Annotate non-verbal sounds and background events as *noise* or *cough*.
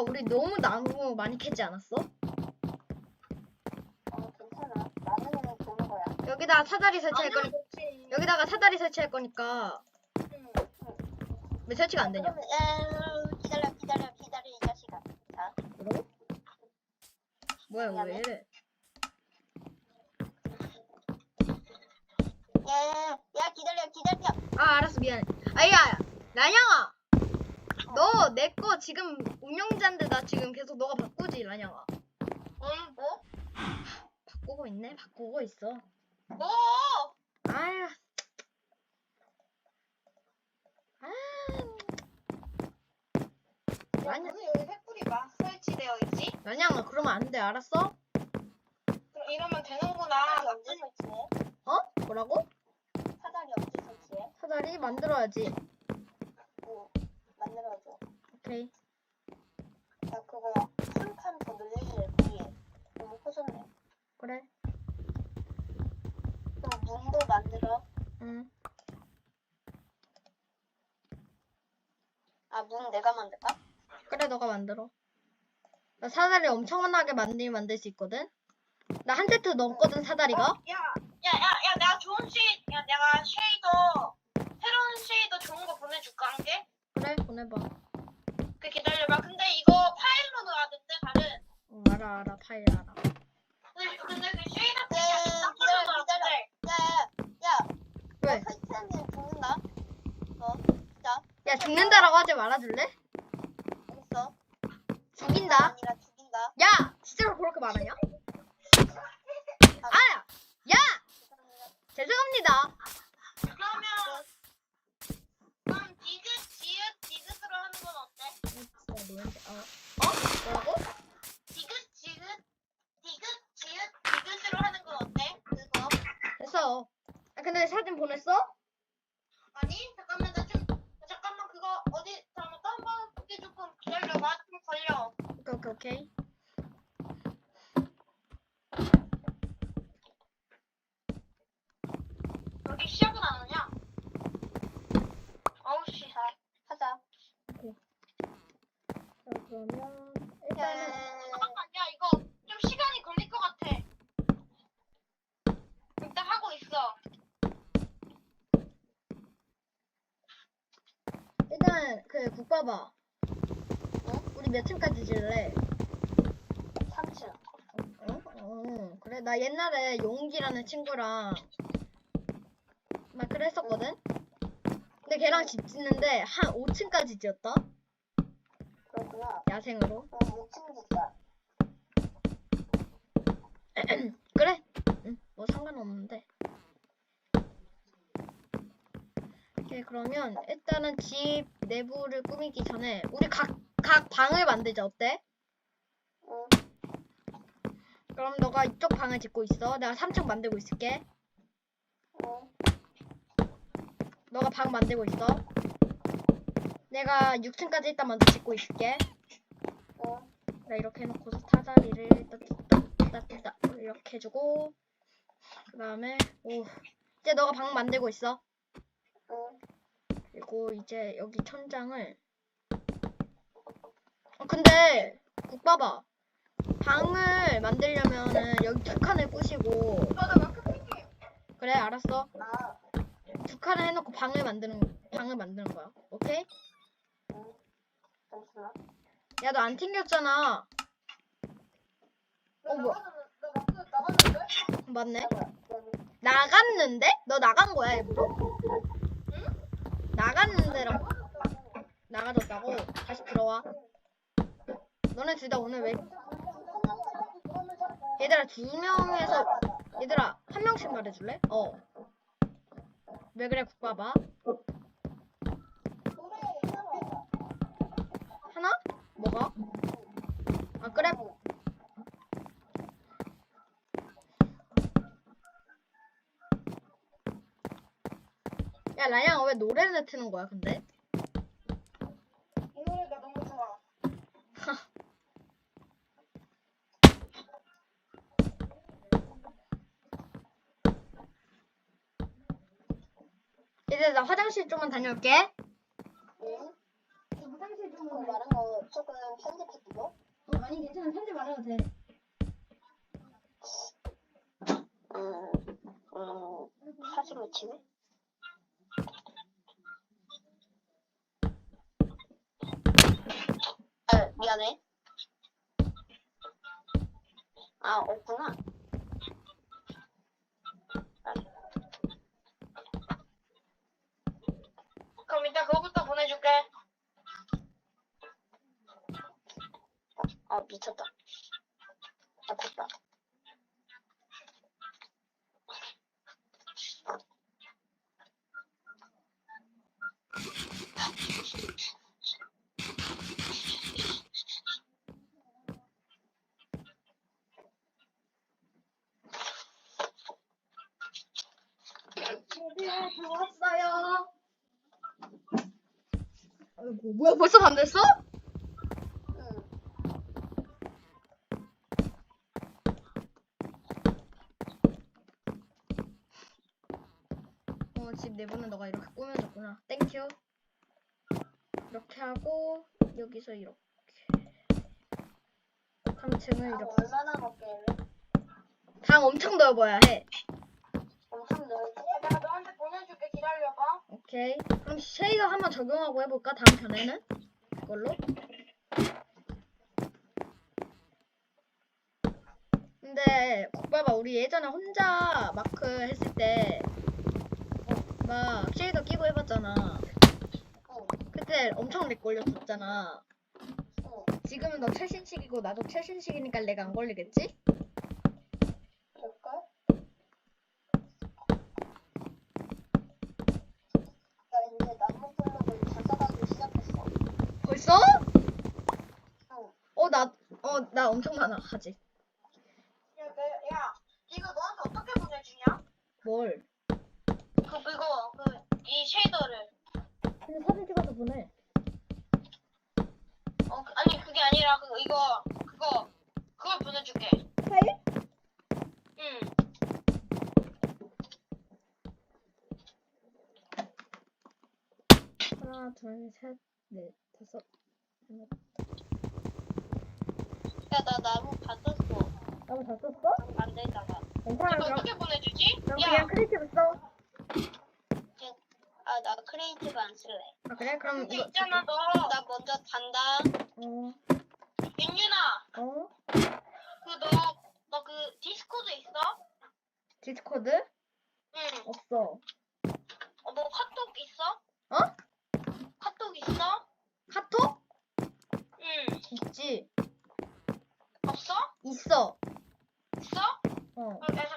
국밥아 우리 너무 나무 많이 캐지 않았어? 어, 괜찮아. 나는 좋은 거야. 여기다 사다리 설치할 거니 그렇지. 여기다가 사다리 설치할 거니까 응. 왜 설치가 안 되냐? 그러면, 기다려, 기다려, 기다려, 이 자식아. 자, 뭐라고? 뭐야 이거 왜 이래? 야, 야, 기다려, 기다려. 아 알았어 미안해. 아야 라냥아 너 내 거 지금 운영자인데 나 지금 계속 너가 바꾸지 라냥아. 응, 뭐? 바꾸고 있네 바꾸고 있어. 뭐? 아유. 아. 야, 아니야. 무슨 여기 횃불이 설치되어 있지? 라냥아 그러면 안 돼 알았어? 그럼 이러면 되는구나. 언제 설치해? 어? 뭐라고? 사다리 언제 설치해? 사다리 만들어야지. 응, 만들어줘. 오케이. 야, 그거 한 칸 더 늘릴래, 위에. 커졌네. 그래. 그럼 문도 만들어. 응. 아, 문 내가 만들까? 그래 너가 만들어. 나 사다리 엄청나게 만들면 만들 수 있거든. 나 한 세트 넘거든 사다리가. 어? 야, 야, 야, 야, 내가 좋은 쉐이, 야, 내가 쉐이더, 새로운 쉐이더 좋은 거 보내줄까, 한 개? 그래 보내봐. 그 기다려봐. 근데 이거 파일로 넣어야 된대, 다른. 어, 알아 알아 파일 알아. 근데, 근데 그 쉐이더 네, 팩이 딱 기다려, 걸려 기다려. 넣었는데. 야, 야, 야. 왜? 너 설치하면 죽는다. 어, 자, 야 죽는다라고 하지 말아줄래? 알겠어. 죽인다. 아니라 죽인다. 야 진짜로 그렇게 말하냐? 오케이. 여기 시작은 안 하냐? 어우, 씨. 자, 하자. 자 그러면 네. 일단은 잠깐만, 야, 이거 좀 시간이 걸릴 것 같아. 일단 하고 있어. 일단 그 국밥아. 어? 우리 몇 층까지 질래? 3층. 어? 어, 그래. 나 옛날에 용기라는 친구랑 막 그랬었거든? 근데 걔랑 집 짓는데 한 5층까지 지었다? 그렇구나. 야생으로. 그럼 6층 짓자. *clears throat* 그래? 응, 뭐 상관없는데. 오케이, 그러면 일단은 집 내부를 꾸미기 전에 우리 각, 각 방을 만들자, 어때? 응. 그럼 너가 이쪽 방을 짓고 있어. 내가 3층 만들고 있을게. 응. 너가 방 만들고 있어. 내가 6층까지 일단 먼저 짓고 있을게. 응. 나 이렇게 해놓고 사다리를 따따따따 이렇게 해주고 그 다음에 오 이제 너가 방 만들고 있어. 응. 그리고 이제 여기 천장을 어, 근데 국밥아 방을 만들려면은 여기 두 칸을 부시고. 그래 알았어 아, 두 칸을 해놓고 방을 만드는 방을 만드는 거야 오케이 응. 잠시만. 야 너 안 튕겼잖아 너 어, 뭐? 맞네. 나갔는데 너 나간 거야 일부러 나갔는데라고 나가졌다고 다시 들어와 너네 둘 다 오늘 왜 얘들아 두 명에서 얘들아 한 명씩 말해줄래? 어. 왜 그래 국밥아? 하나? 뭐가? 아 그래? 야 라양 왜 노래를 트는 거야 근데? 이 노래가 너무 좋아. 이제 나 화장실 좀만 다녀올게. 응. 화장실 좀그 말한 거 조금 편집해도 어, 아니 괜찮아 편집 안 해도 돼. 음, 음, 사진 맺히네? 아, 미안해. 아, 없구나. 이따 그거부터 보내줄게. 아, 미쳤다. 아, 됐다. 드디어 들어왔어요. 아이고 뭐야 벌써 밤 됐어? 응. 어, 집 내부는 너가 이렇게 꾸며줬구나. 땡큐. 이렇게 하고 여기서 이렇게. 3층을 아, 이렇게. 얼마나 먹길래? 방 엄청 넓어야 해. 엄청 넓지? 아, 내가 너한테 기다려봐. 오케이. 그럼 쉐이더 한번 적용하고 해볼까? 다음 편에는? 그걸로? 근데 국밥아 우리 예전에 혼자 마크 했을 때 막 쉐이더 끼고 해봤잖아. 응. 그때 엄청 렉 걸렸었잖아. 응. 지금은 너 최신식이고 나도 최신식이니까 렉안 걸리겠지? 될걸? 나 이제 나무 블록을 가져가기 시작했어. 벌써? 응. 어, 나, 어, 나 엄청 많아, 하지. 야, 내, 야, 이거 너한테 어떻게 보내주냐? 뭘? 그 그거 그 이 쉐이더를. 근데 사진 찍어서 보내. 어, 그, 아니 그게 아니라 그 이거 그거 그걸 보내줄게. 파일? 응. 하나, 둘, 셋, 넷, 다섯. 여섯. 야, 나 나무 다 썼어. 나무 다 썼어? 반대다가. 괜찮아, 이거 그럼. 어떻게 보내주지? 그럼 야, 그냥 크리에이티브 써. 아, 나 크리에이티브 안 쓸래. 아, 그래? 그럼 근데 이거. 있잖아 너. 나 먼저 간다. 어, 윤윤아, 어? 그 너 너 그 디스코드 있어? 디스코드? 응. 없어. 어, 嗯。